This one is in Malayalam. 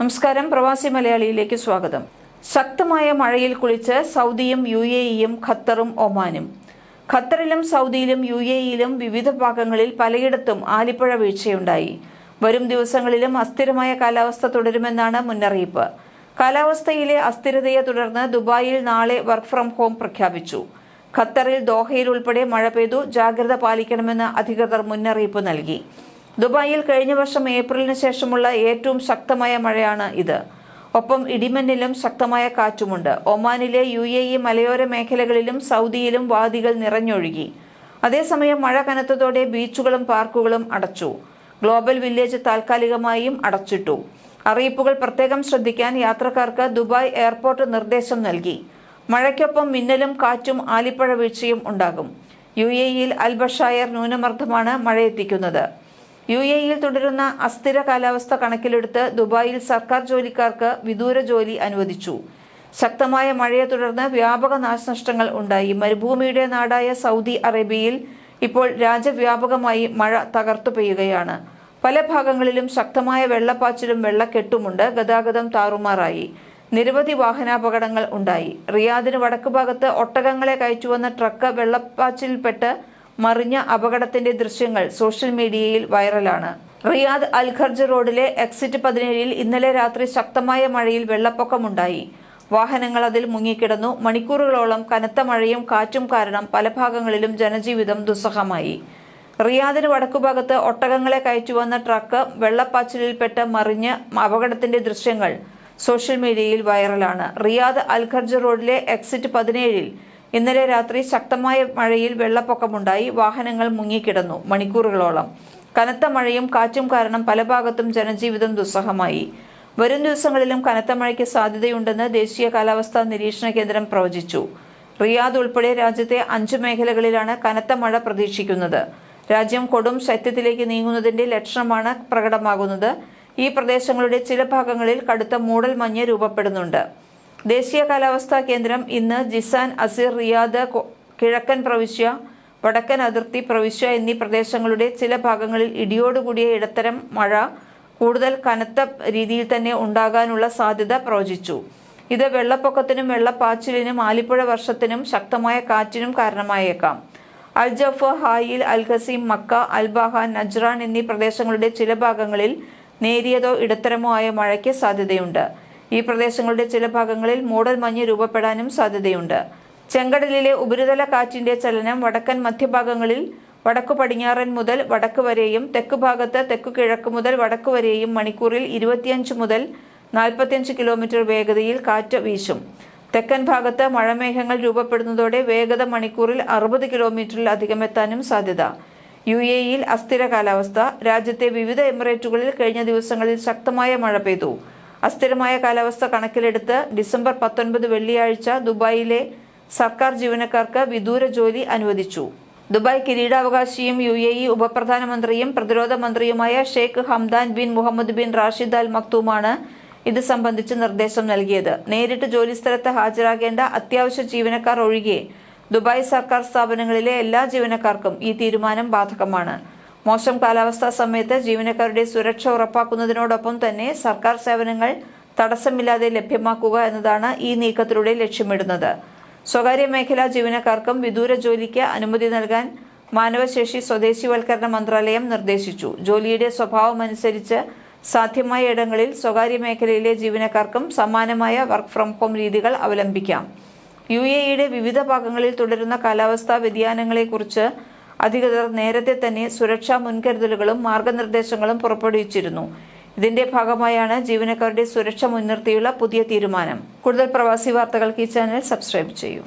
നമസ്കാരം. പ്രവാസി മലയാളിയിലേക്ക് സ്വാഗതം. ശക്തമായ മഴയിൽ കുളിച്ച് സൗദിയും യു എ ഇയും ഖത്തറും ഒമാനും. ഖത്തറിലും സൗദിയിലും യു എ ഇയിലും വിവിധ ഭാഗങ്ങളിൽ പലയിടത്തും ആലിപ്പഴ വീഴ്ചയുണ്ടായി. വരും ദിവസങ്ങളിലും അസ്ഥിരമായ കാലാവസ്ഥ തുടരുമെന്നാണ് മുന്നറിയിപ്പ്. കാലാവസ്ഥയിലെ അസ്ഥിരതയെ തുടർന്ന് ദുബായിൽ നാളെ വർക്ക് ഫ്രം ഹോം പ്രഖ്യാപിച്ചു. ഖത്തറിൽ ദോഹയിൽ ഉൾപ്പെടെ മഴ പെയ്തു. ജാഗ്രത പാലിക്കണമെന്ന് അധികൃതർ മുന്നറിയിപ്പ് നൽകി. ദുബായിൽ കഴിഞ്ഞ വർഷം ഏപ്രിലിന് ശേഷമുള്ള ഏറ്റവും ശക്തമായ മഴയാണ് ഇത്. ഒപ്പം ഇടിമിന്നലും ശക്തമായ കാറ്റുമുണ്ട്. ഒമാനിലെ യു എ ഇ മലയോര മേഖലകളിലും സൗദിയിലും വാദികൾ നിറഞ്ഞൊഴുകി. അതേസമയം മഴ കനത്തതോടെ ബീച്ചുകളും പാർക്കുകളും അടച്ചു. ഗ്ലോബൽ വില്ലേജ് താൽക്കാലികമായും അടച്ചിട്ടു. അറിയിപ്പുകൾ പ്രത്യേകം ശ്രദ്ധിക്കാൻ യാത്രക്കാർക്ക് ദുബായ് എയർപോർട്ട് നിർദ്ദേശം നൽകി. മഴയ്ക്കൊപ്പം മിന്നലും കാറ്റും ആലിപ്പഴ വീഴ്ചയും ഉണ്ടാകും. യു എ ഇയിൽ അൽബഷായർ ന്യൂനമർദ്ദമാണ് മഴയെത്തിക്കുന്നത്. യു എ ഇയിൽ തുടരുന്ന അസ്ഥിര കാലാവസ്ഥ കണക്കിലെടുത്ത് ദുബായിൽ സർക്കാർ ജോലിക്കാർക്ക് വിദൂര ജോലി അനുവദിച്ചു. ശക്തമായ മഴയെ തുടർന്ന് വ്യാപക നാശനഷ്ടങ്ങൾ ഉണ്ടായി. മരുഭൂമിയുടെ നാടായ സൗദി അറേബ്യയിൽ ഇപ്പോൾ രാജ്യവ്യാപകമായി മഴ തകർത്തു പെയ്യുകയാണ്. പല ഭാഗങ്ങളിലും ശക്തമായ വെള്ളപ്പാച്ചിലും വെള്ളക്കെട്ടുമുണ്ട്. ഗതാഗതം താറുമാറായി. നിരവധി വാഹനാപകടങ്ങൾ ഉണ്ടായി. റിയാദിന് വടക്കുഭാഗത്ത് ഒട്ടകങ്ങളെ കയറ്റുവന്ന ട്രക്ക് വെള്ളപ്പാച്ചിൽപ്പെട്ട് മറിഞ്ഞ അപകടത്തിന്റെ ദൃശ്യങ്ങൾ സോഷ്യൽ മീഡിയയിൽ വൈറലാണ്. റിയാദ് അൽഖർജ് റോഡിലെ എക്സിറ്റ് പതിനേഴിൽ ഇന്നലെ രാത്രി ശക്തമായ മഴയിൽ വെള്ളപ്പൊക്കമുണ്ടായി. വാഹനങ്ങൾ അതിൽ മുങ്ങിക്കിടന്നു. മണിക്കൂറുകളോളം കനത്ത മഴയും കാറ്റും കാരണം പല ഭാഗങ്ങളിലും ജനജീവിതം ദുസ്സഹമായി. റിയാദിന് വടക്കുഭാഗത്ത് ഒട്ടകങ്ങളെ കയറ്റുവന്ന ട്രക്ക് വെള്ളപ്പാച്ചിലിൽപ്പെട്ട് മറിഞ്ഞ് അപകടത്തിന്റെ ദൃശ്യങ്ങൾ സോഷ്യൽ മീഡിയയിൽ വൈറലാണ്. റിയാദ് അൽഖർജ് റോഡിലെ എക്സിറ്റ് പതിനേഴിൽ ഇന്നലെ രാത്രി ശക്തമായ മഴയിൽ വെള്ളപ്പൊക്കമുണ്ടായി. വാഹനങ്ങൾ മുങ്ങിക്കിടന്നു മണിക്കൂറുകളോളം. കനത്ത മഴയും കാറ്റും കാരണം പല ഭാഗത്തും ജനജീവിതം ദുസ്സഹമായി. വരും ദിവസങ്ങളിലും കനത്ത മഴയ്ക്ക് സാധ്യതയുണ്ടെന്ന് ദേശീയ കാലാവസ്ഥാ നിരീക്ഷണ കേന്ദ്രം പ്രവചിച്ചു. റിയാദ് ഉൾപ്പെടെ രാജ്യത്തെ അഞ്ചു മേഖലകളിലാണ് കനത്ത മഴ പ്രതീക്ഷിക്കുന്നത്. രാജ്യം കൊടും ശൈത്യത്തിലേക്ക് നീങ്ങുന്നതിന്റെ ലക്ഷണമാണ് പ്രകടമാകുന്നത്. ഈ പ്രദേശങ്ങളുടെ ചില ഭാഗങ്ങളിൽ കടുത്ത മൂടൽ മഞ്ഞ് രൂപപ്പെടുന്നുണ്ട്. ദേശീയ കാലാവസ്ഥാ കേന്ദ്രം ഇന്ന് ജിസാൻ അസിർ റിയാദ് കിഴക്കൻ പ്രവിശ്യ വടക്കൻ അതിർത്തി പ്രവിശ്യ എന്നീ പ്രദേശങ്ങളുടെ ചില ഭാഗങ്ങളിൽ ഇടിയോടുകൂടിയ ഇടത്തരം മഴ കൂടുതൽ കനത്ത രീതിയിൽ തന്നെ ഉണ്ടാകാനുള്ള സാധ്യത പ്രവചിച്ചു. ഇത് വെള്ളപ്പൊക്കത്തിനും വെള്ളപ്പാച്ചിലിനും ആലിപ്പുഴ വർഷത്തിനും ശക്തമായ കാറ്റിനും കാരണമായേക്കാം. Al Jouf Hail Al Qassim Mecca Al Baha Najran എന്നീ പ്രദേശങ്ങളുടെ ചില ഭാഗങ്ങളിൽ നേരിയതോ ഇടത്തരമോ ആയ മഴയ്ക്ക് സാധ്യതയുണ്ട്. ഈ പ്രദേശങ്ങളുടെ ചില ഭാഗങ്ങളിൽ മൂടൽ മഞ്ഞ് രൂപപ്പെടാനും സാധ്യതയുണ്ട്. ചെങ്കടലിലെ ഉപരിതല കാറ്റിന്റെ ചലനം വടക്കൻ മധ്യഭാഗങ്ങളിൽ വടക്കു പടിഞ്ഞാറൻ മുതൽ വടക്ക് വരെയും തെക്ക് ഭാഗത്ത് തെക്കു കിഴക്ക് മുതൽ വടക്ക് വരെയും മണിക്കൂറിൽ ഇരുപത്തിയഞ്ച് മുതൽ നാൽപ്പത്തിയഞ്ച് കിലോമീറ്റർ വേഗതയിൽ കാറ്റ് വീശും. തെക്കൻ ഭാഗത്ത് മഴമേഘങ്ങൾ രൂപപ്പെടുന്നതോടെ വേഗത മണിക്കൂറിൽ അറുപത് കിലോമീറ്ററിൽ അധികം എത്താനും സാധ്യത. യു എ ഇയിൽ അസ്ഥിര കാലാവസ്ഥ. രാജ്യത്തെ വിവിധ എമിറേറ്റുകളിൽ കഴിഞ്ഞ ദിവസങ്ങളിൽ ശക്തമായ മഴ പെയ്തു. അസ്ഥിരമായ കാലാവസ്ഥ കണക്കിലെടുത്ത് ഡിസംബർ പത്തൊൻപത് വെള്ളിയാഴ്ച ദുബായിലെ സർക്കാർ ജീവനക്കാർക്ക് വിദൂര ജോലി അനുവദിച്ചു. ദുബായ് കിരീടാവകാശിയും യു എ ഇ ഉപപ്രധാനമന്ത്രിയും പ്രതിരോധ മന്ത്രിയുമായ Sheikh Hamdan bin Mohammed bin Rashid Al മക്തൂമാണ് ഇത് സംബന്ധിച്ച് നിർദ്ദേശം നൽകിയത്. നേരിട്ട് ജോലിസ്ഥലത്ത് ഹാജരാകേണ്ട അത്യാവശ്യ ജീവനക്കാർ ഒഴികെ ദുബായ് സർക്കാർ സ്ഥാപനങ്ങളിലെ എല്ലാ ജീവനക്കാർക്കും ഈ തീരുമാനം ബാധകമാണ്. മോശം കാലാവസ്ഥാ സമയത്ത് ജീവനക്കാരുടെ സുരക്ഷ ഉറപ്പാക്കുന്നതിനോടൊപ്പം തന്നെ സർക്കാർ സേവനങ്ങൾ തടസ്സമില്ലാതെ ലഭ്യമാക്കുക എന്നതാണ് ഈ നീക്കത്തിലൂടെ ലക്ഷ്യമിടുന്നത്. സ്വകാര്യ മേഖലാ ജീവനക്കാർക്കും വിദൂര ജോലിക്ക് അനുമതി നൽകാൻ മാനവശേഷി സ്വദേശിവൽക്കരണ മന്ത്രാലയം നിർദ്ദേശിച്ചു. ജോലിയുടെ സ്വഭാവമനുസരിച്ച് സാധ്യമായ ഇടങ്ങളിൽ സ്വകാര്യ മേഖലയിലെ ജീവനക്കാർക്കും സമാനമായ വർക്ക് ഫ്രം ഹോം രീതികൾ അവലംബിക്കാം. യു എ വിവിധ ഭാഗങ്ങളിൽ തുടരുന്ന കാലാവസ്ഥാ വ്യതിയാനങ്ങളെക്കുറിച്ച് അധികൃതർ നേരത്തെ തന്നെ സുരക്ഷാ മുൻകരുതലുകളും മാർഗനിർദ്ദേശങ്ങളും പുറപ്പെടുവിച്ചിരുന്നു. ഇതിന്റെ ഭാഗമായാണ് ജീവനക്കാരുടെ സുരക്ഷ മുൻനിർത്തിയുള്ള പുതിയ തീരുമാനം. കൂടുതൽ പ്രവാസി വാർത്തകൾക്ക് ഈ ചാനൽ സബ്സ്ക്രൈബ് ചെയ്യൂ.